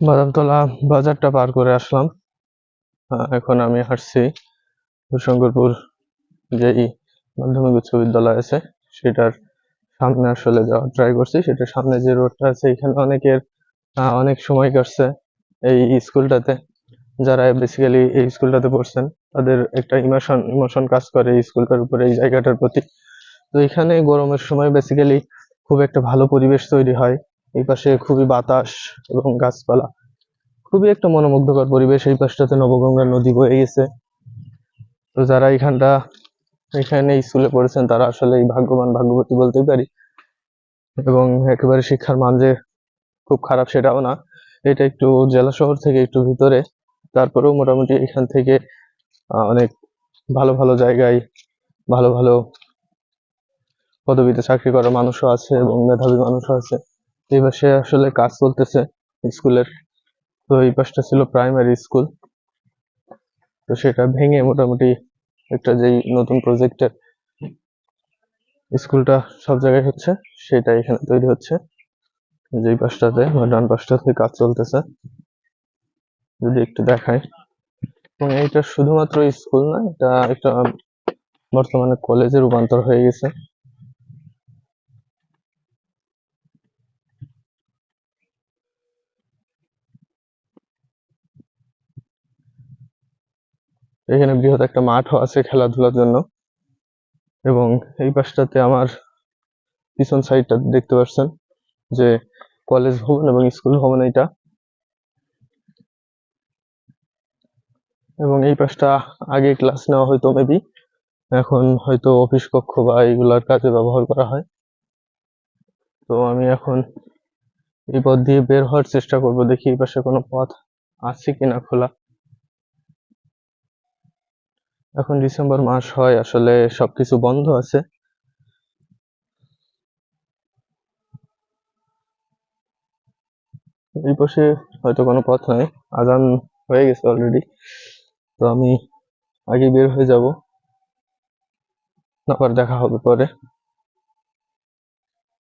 বাদামতলা বাজারটা পার করে আসলাম। এখন আমি হাঁটছি হরিশঙ্করপুর যেই মাধ্যমিক উচ্চ বিদ্যালয় আছে, সেটার সামনে আসলে যাওয়ার ট্রাই করছি। সেটার সামনে যে রোডটা আছে, এখানে অনেকের অনেক সময় কাটছে এই স্কুলটাতে। যারা বেসিক্যালি এই স্কুলটাতে পড়ছেন, তাদের একটা ইমোশন ইমোশন কাজ করে এই স্কুলটার উপরে, এই জায়গাটার প্রতি। তো এখানে গরমের সময় বেসিক্যালি খুব একটা ভালো পরিবেশ তৈরি হয়। এই পাশে খুবই বাতাস এবং গাছপালা। খুবই একটা মনোমুগ্ধকর পরিবেশ এই পাশটাতে নবগঙ্গা নদী বয়ে গেছে। তো যারা এখানটা, এখানে স্কুলে পড়েছেন, তারা আসলে এই ভাগ্যবান ভাগ্যবতী বলতেই পারি। এবং একেবারে শিক্ষার মান যে খুব খারাপ সেটাও না। এটা একটু জেলা শহর থেকে একটু ভিতরে। তারপরেও মোটামুটি এখান থেকে অনেক ভালো ভালো জায়গায় ভালো ভালো পদবিতে চাকরি করা মানুষও আছে এবং মেধাবী মানুষও আছে। এই পাশে আসলে কাজ চলতেছে স্কুলের। তো এই পাশটা ছিল প্রাইমারি স্কুল তো সেটা ভেঙে মোটামুটি একটা যেই নতুন প্রজেক্টের স্কুলটা সব জায়গায় হচ্ছে সেটা এখানে তৈরি হচ্ছে। যেই পাশটাতে ডান পাশটাতে কাজ চলতেছে। যদি একটু দেখায় এবং এইটা শুধুমাত্র স্কুল না, এটা একটা বর্তমানে কলেজে রূপান্তর হয়ে গেছে। এখানে বৃহৎ একটা মাঠও আছে খেলাধুলার জন্য। এবং এই পাশটাতে আমার পিছন সাইডটা দেখতে পাচ্ছেন যে কলেজ ভবন এবং স্কুল ভবন এইটা। এবং এই পাশটা আগে ক্লাস নেওয়া হয়তো মেবি এখন হয়তো অফিস কক্ষ বা এইগুলার কাজে ব্যবহার করা হয়। তো আমি এখন এই পথ দিয়ে বের হওয়ার চেষ্টা করব, দেখি এই পাশে কোনো পথ আছে কিনা খোলা। এখন ডিসেম্বর মাস হয়, আসলে সবকিছু বন্ধ আছে। এই পাশে হয়তো কোনো পথ নাই, আজান হয়ে গেছে অলরেডি তো আমি আগে বের হয়ে যাব। আবার দেখা হবে পরে।